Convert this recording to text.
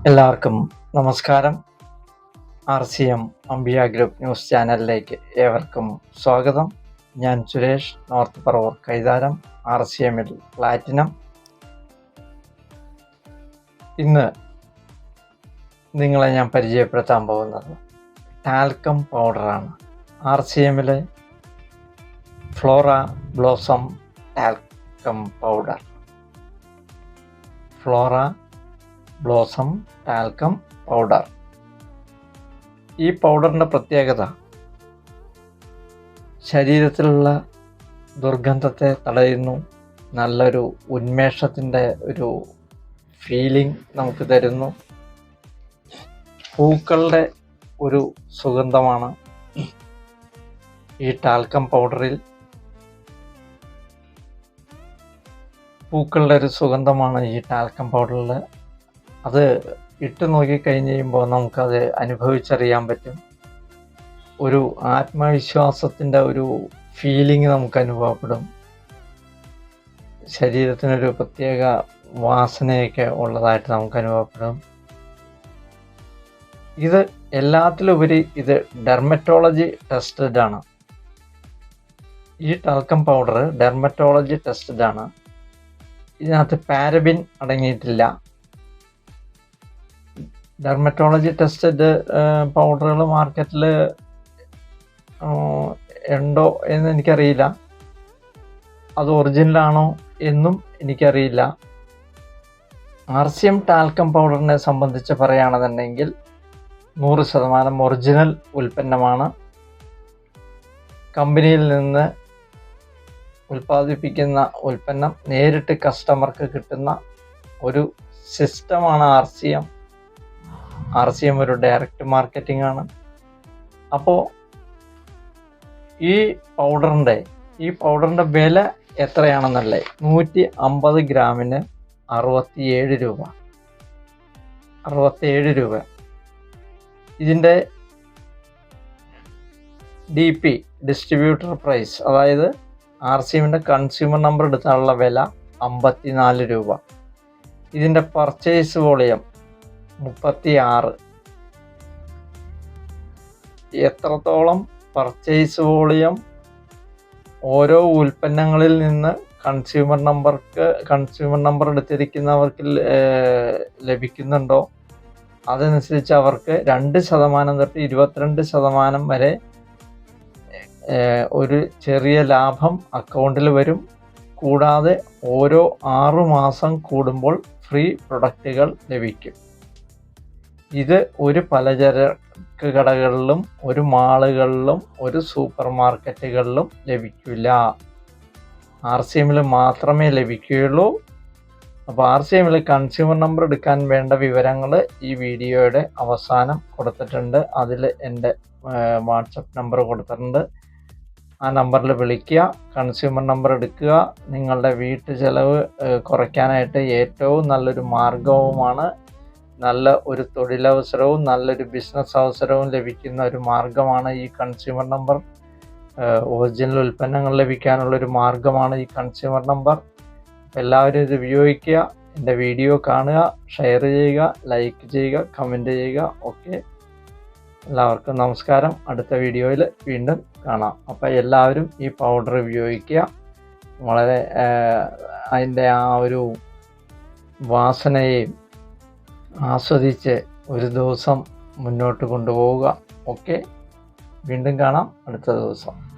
എല്ലാവർക്കും നമസ്കാരം. R C M അംബിയ ഗ്രൂപ്പ് ന്യൂസ് ചാനലിലേക്ക് ഏവർക്കും സ്വാഗതം. ഞാൻ Suresh north Paravur Kaitharam R C എമ്മിൽ പ്ലാറ്റിനം. ഇന്ന് നിങ്ങളെ ഞാൻ പരിചയപ്പെടുത്താൻ പോകുന്നത് ടാൽക്കം പൗഡറാണ്. ആർ സി എമ്മിലെ Flora Blossom talcum powder. Flora Blossom talcum powder. ഈ പൗഡറിന്റെ പ്രത്യേകത ശരീരത്തിലുള്ള ദുർഗന്ധത്തെ തടയുന്നു. നല്ലൊരു ഉന്മേഷത്തിന്റെ ഒരു ഫീലിംഗ് നമുക്ക് തരുന്നു. പൂക്കളുടെ ഒരു സുഗന്ധമാണ് ഈ ടാൽക്കം പൗഡറിൽ. പൂക്കളുടെ ഒരു സുഗന്ധമാണ് ഈ ടാൽക്കം പൗഡറിൽ. അത് ഇട്ട് നോക്കിക്കഴിഞ്ഞ് കഴിയുമ്പോൾ നമുക്കത് അനുഭവിച്ചറിയാൻ പറ്റും. ഒരു ആത്മവിശ്വാസത്തിന്റെ ഒരു ഫീലിംഗ് നമുക്ക് അനുഭവപ്പെടും. ശരീരത്തിനൊരു പ്രത്യേക വാസനയൊക്കെ ഉള്ളതായിട്ട് നമുക്ക് അനുഭവപ്പെടും. ഇത് എല്ലാത്തിലുപരി ഇത് ഡെർമറ്റോളജി ടെസ്റ്റഡ് ആണ്. ഈ ടൽക്കം പൗഡർ ഡെർമറ്റോളജി ടെസ്റ്റഡ് ആണ്. ഇതിനകത്ത് പാരബിൻ അടങ്ങിയിട്ടില്ല. ഡെർമറ്റോളജി ടെസ്റ്റഡ് പൗഡറുകൾ മാർക്കറ്റിൽ ഉണ്ടോ എന്ന് എനിക്കറിയില്ല. അത് ഒറിജിനലാണോ എന്നും എനിക്കറിയില്ല. ആർ സി എം ടാൽക്കം പൗഡറിനെ സംബന്ധിച്ച് പറയുകയാണെന്നുണ്ടെങ്കിൽ നൂറ് ശതമാനം ഒറിജിനൽ ഉൽപ്പന്നമാണ്. കമ്പനിയിൽ നിന്ന് ഉൽപ്പാദിപ്പിക്കുന്ന ഉൽപ്പന്നം നേരിട്ട് കസ്റ്റമർക്ക് കിട്ടുന്ന ഒരു സിസ്റ്റമാണ് R C M R C M ഒരു ഡയറക്റ്റ് മാർക്കറ്റിംഗ് ആണ്. അപ്പോൾ ഈ പൗഡറിന്റെ ഈ പൗഡറിന്റെ വില എത്രയാണെന്നല്ലേ? നൂറ്റി അമ്പത് ഗ്രാമിന് അറുപത്തിയേഴ് രൂപ. അറുപത്തിയേഴ് രൂപ. ഇതിന്റെ ഡി പി ഡിസ്ട്രിബ്യൂട്ടർ പ്രൈസ് അതായത് ആർ സി എമ്മിന്റെ കൺസ്യൂമർ നമ്പർ എടുത്താലുള്ള വില അമ്പത്തിനാല് രൂപ. ഇതിന്റെ പർച്ചേസ് വോളിയം മുപ്പത്തി ആറ് എത്രത്തോളം പർച്ചേസ് വോളിയം ഓരോ ഉൽപ്പന്നങ്ങളിൽ നിന്ന് കൺസ്യൂമർ നമ്പർക്ക് കൺസ്യൂമർ നമ്പർ എടുത്തിരിക്കുന്നവർക്ക് ലഭിക്കുന്നുണ്ടോ? അതനുസരിച്ച് അവർക്ക് രണ്ട് ശതമാനം തൊട്ട് ഇരുപത്തിരണ്ട് ശതമാനം വരെ ഒരു ചെറിയ ലാഭം അക്കൗണ്ടിൽ വരും. കൂടാതെ ഓരോ ആറു മാസം കൂടുമ്പോൾ ഫ്രീ പ്രൊഡക്റ്റുകൾ ലഭിക്കും. ഇത് ഒരു പലചരക്ക് കടകളിലും ഒരു മാളുകളിലും ഒരു സൂപ്പർ മാർക്കറ്റുകളിലും ലഭിക്കില്ല ആർ സി എമ്മിൽ മാത്രമേ ലഭിക്കുകയുള്ളൂ. അപ്പോൾ ആർ സി എമ്മിൽ കൺസ്യൂമർ നമ്പർ എടുക്കാൻ വേണ്ട വിവരങ്ങൾ ഈ വീഡിയോയുടെ അവസാനം കൊടുത്തിട്ടുണ്ട്. അതിൽ എന്റെ വാട്സപ്പ് നമ്പർ കൊടുത്തിട്ടുണ്ട്. ആ നമ്പറിൽ വിളിക്കുക കൺസ്യൂമർ നമ്പർ എടുക്കുക. നിങ്ങളുടെ വീട്ടു ചെലവ് കുറയ്ക്കാനായിട്ട് ഏറ്റവും നല്ലൊരു മാർഗവുമാണ് നല്ല ഒരു തൊഴിലവസരവും നല്ലൊരു ബിസിനസ് അവസരവും ലഭിക്കുന്ന ഒരു മാർഗമാണ് ഈ കൺസ്യൂമർ നമ്പർ ഒറിജിനൽ ഉൽപ്പന്നങ്ങൾ ലഭിക്കാനുള്ള ഒരു മാർഗമാണ് ഈ കൺസ്യൂമർ നമ്പർ എല്ലാവരും ഇത് ഉപയോഗിക്കുക എന്റെ വീഡിയോ കാണുക ഷെയർ ചെയ്യുക ലൈക്ക് ചെയ്യുക കമന്റ് ചെയ്യുക. ഓക്കെ എല്ലാവർക്കും നമസ്കാരം. അടുത്ത വീഡിയോയിൽ വീണ്ടും കാണാം. അപ്പോൾ എല്ലാവരും ഈ പൗഡർ ഉപയോഗിക്കുക. വളരെ അതിന്റെ ആ ഒരു വാസനയെയും ആസ്വദിച്ച് ഒരു ദിവസം മുന്നോട്ട് കൊണ്ടുപോവുക. ഓക്കെ വീണ്ടും കാണാം. അടുത്ത ദിവസം.